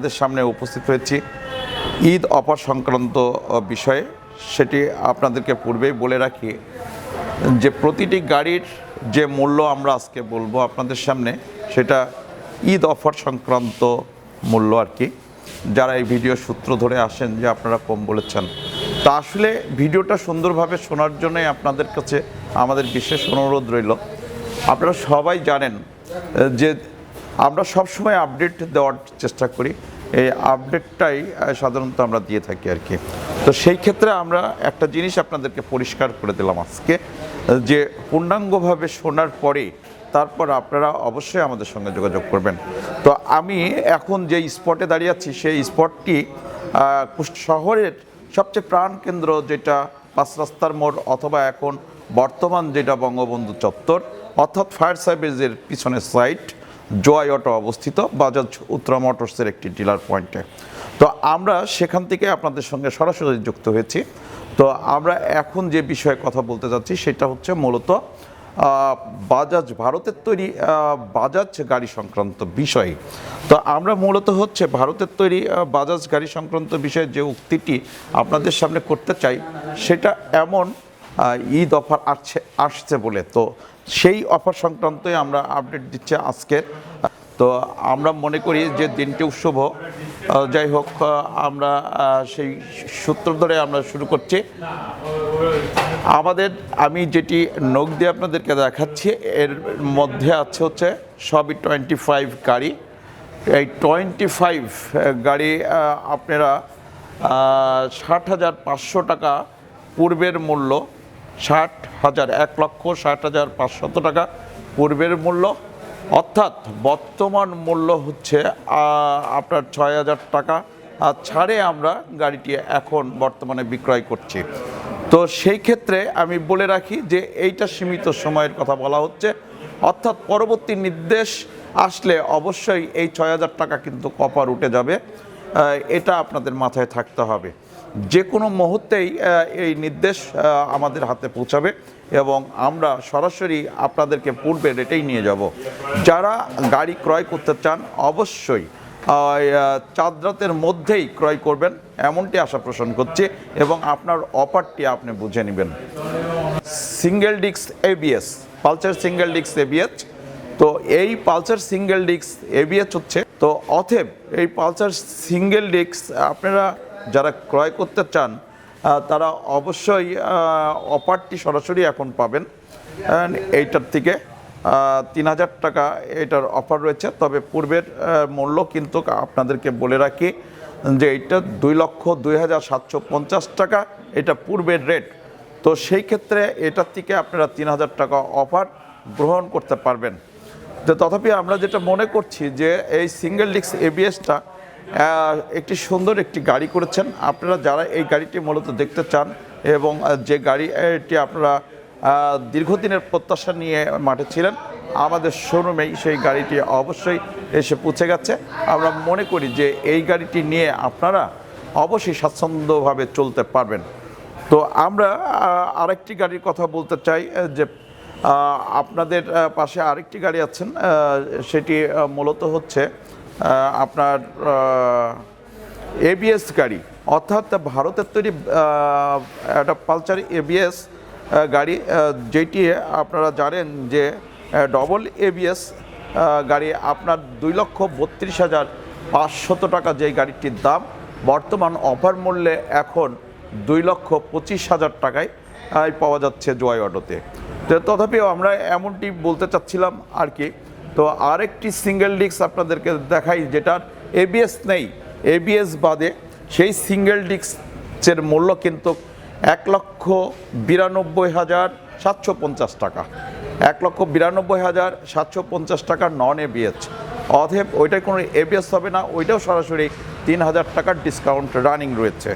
আপনাদের সামনে উপস্থিত হয়েছি। ঈদ অফার সংক্রান্ত বিষয়ে। সেটি আপনাদেরকে পূর্বেই বলে রাখি যে, প্রতিটি গাড়ির যে মূল্য আমরা আজকে বলব আপনাদের সামনে, সেটা ঈদ অফার সংক্রান্ত মূল্য আর কি। যারা এই ভিডিও সূত্র ধরে আসেন যে, আপনারা কম বলেছেন। তা আসলে ভিডিওটা সুন্দরভাবে শোনার জন্যই আপনাদের কাছে আমাদের বিশেষ অনুরোধ রইল। আপনারা সবাই জানেন যে আমরা সবসময় আপডেট দেওয়ার চেষ্টা করি। এই আপডেটটাই সাধারণত আমরা দিয়ে থাকি আর কি। তো সেই ক্ষেত্রে আমরা একটা জিনিস আপনাদেরকে পরিষ্কার করে দিলাম আজকে, যে পূর্ণাঙ্গভাবে শোনার পরে তারপর আপনারা অবশ্যই আমাদের সঙ্গে যোগাযোগ করবেন। তো আমি এখন যে স্পটে দাঁড়িয়ে আছি, সেই স্পটটি শহরের সবচেয়ে প্রাণকেন্দ্র যেটা পাঁচ রাস্তার মোড় অথবা এখন বর্তমান যেটা বঙ্গবন্ধু চত্বর, অর্থাৎ ফায়ার সার্ভিসের পিছনের সাইড জয় অটো অবস্থিত, বাজাজ উত্তরা মোটরসের একটি ডিলার পয়েন্টে। তো আমরা সেখান থেকে আপনাদের সঙ্গে সরাসরি যুক্ত হয়েছি। তো আমরা এখন যে বিষয়ে কথা বলতে যাচ্ছি, সেটা হচ্ছে মূলত বাজাজ ভারতের তৈরি বাজাজ গাড়ি সংক্রান্ত বিষয়। তো আমরা মূলত হচ্ছে ভারতের তৈরি বাজাজ গাড়ি সংক্রান্ত বিষয়ে যে উক্তিটি আপনাদের সামনে করতে চাই, সেটা এমন ঈদ অফার আসছে আসছে বলে। তো সেই অফার সংক্রান্তই আমরা আপডেট দিচ্ছি আজকের তো আমরা মনে করি যে দিনটিও শুভ। যাই হোক আমরা সেই সূত্র ধরে আমরা শুরু করছি। আমাদের, আমি যেটি নখ দিয়ে আপনাদেরকে দেখাচ্ছি, এর মধ্যে আছে হচ্ছে সবই টোয়েন্টি ফাইভ গাড়ি। এই টোয়েন্টি ফাইভ গাড়ি আপনারা ষাট হাজার পাঁচশো টাকা পূর্বের মূল্য। ষাট হাজার, এক লক্ষ ষাট হাজার পাঁচশত টাকা পূর্বের মূল্য। অর্থাৎ বর্তমান মূল্য হচ্ছে আপনার ছয় হাজার টাকা। আর ছাড়ে আমরা গাড়িটি এখন বর্তমানে বিক্রয় করছি। তো সেই ক্ষেত্রে আমি বলে রাখি যে, এইটা সীমিত সময়ের কথা বলা হচ্ছে। অর্থাৎ পরবর্তী নির্দেশ আসলে অবশ্যই এই ছয় হাজার টাকা কিন্তু কপার উঠে যাবে। এটা আপনাদের মাথায় থাকতে হবে। যে কোনো মুহূর্তেই এই নির্দেশ আমাদের হাতে পৌঁছাবে এবং আমরা সরাসরি আপনাদেরকে পূর্বে রেটেই নিয়ে যাব। যারা গাড়ি ক্রয় করতে চান অবশ্যই আহ, চাঁদ রাতের মধ্যেই ক্রয় করবেন। এমনটি আশা পোষণ করছি এবং আপনার অফারটি আপনি বুঝে নেবেন। সিঙ্গেল ডিক্স এবিএস পালচার সিঙ্গেল ডিক্স এবিএস তো এই পালচার সিঙ্গেল ডিক্স এবিএস হচ্ছে তো অথেব এই পালসার সিঙ্গেল ডিক্স আপনারা যারা ক্রয় করতে চান তারা অবশ্যই অফারটি সরাসরি এখন পাবেন। এইটার থেকে তিন হাজার টাকা এটার অফার রয়েছে। তবে পূর্বের মূল্য কিন্তু আপনাদেরকে বলে রাখি যে এইটা দুই লক্ষ দুই হাজার সাতশো পঞ্চাশ টাকা, এটা পূর্বের রেট। তো সেই ক্ষেত্রে এটার থেকে আপনারা তিন হাজার টাকা অফার গ্রহণ করতে পারবেন। তো তথাপি আমরা যেটা মনে করছি যে এই সিঙ্গেল ডিস্ক এবিএসটা একটি সুন্দর একটি গাড়ি করেছেন। আপনারা যারা এই গাড়িটি মূলত দেখতে চান এবং যে গাড়িটি আপনারা দীর্ঘদিনের প্রত্যাশা নিয়ে মাঠে ছিলেন, আমাদের শোরুমেই সেই গাড়িটি অবশ্যই এসে পৌঁছে গেছে। আমরা মনে করি যে এই গাড়িটি নিয়ে আপনারা অবশ্যই স্বাচ্ছন্দ্যভাবে চলতে পারবেন। তো আমরা আরেকটি গাড়ির কথা বলতে চাই যে আপনাদের পাশে আরেকটি গাড়ি আছেন সেটি মূলত হচ্ছে আপনার এবিএস গাড়ি। অর্থাৎ ভারতের তৈরি একটা পালচার এবিএস গাড়ি যেটি আপনারা জানেন যে ডবল এবিএস গাড়ি আপনার দুই লক্ষ বত্রিশ হাজার পাঁচশত টাকা যে গাড়িটির দাম, বর্তমান অফার মূল্যে এখন দুই লক্ষ পঁচিশ হাজার টাকায় পাওয়া যাচ্ছে জয় অটোতে। তো তথাপিও আমরা এমনটি বলতে চাচ্ছিলাম আর কি। তো আরেকটি সিঙ্গেল ডিস্ক আপনাদেরকে দেখাই যেটার এবিএস নেই। এবিএস বাদে সেই সিঙ্গেল ডিস্কের মূল্য কিন্তু এক লক্ষ বিরানব্বই হাজার সাতশো পঞ্চাশ টাকা। এক লক্ষ বিরানব্বই হাজার সাতশো পঞ্চাশ টাকা নন এবিএস অতএব ওইটাই কোনো এবিএস হবে না, ওইটাও সরাসরি তিন হাজার টাকার ডিসকাউন্ট রানিং রয়েছে।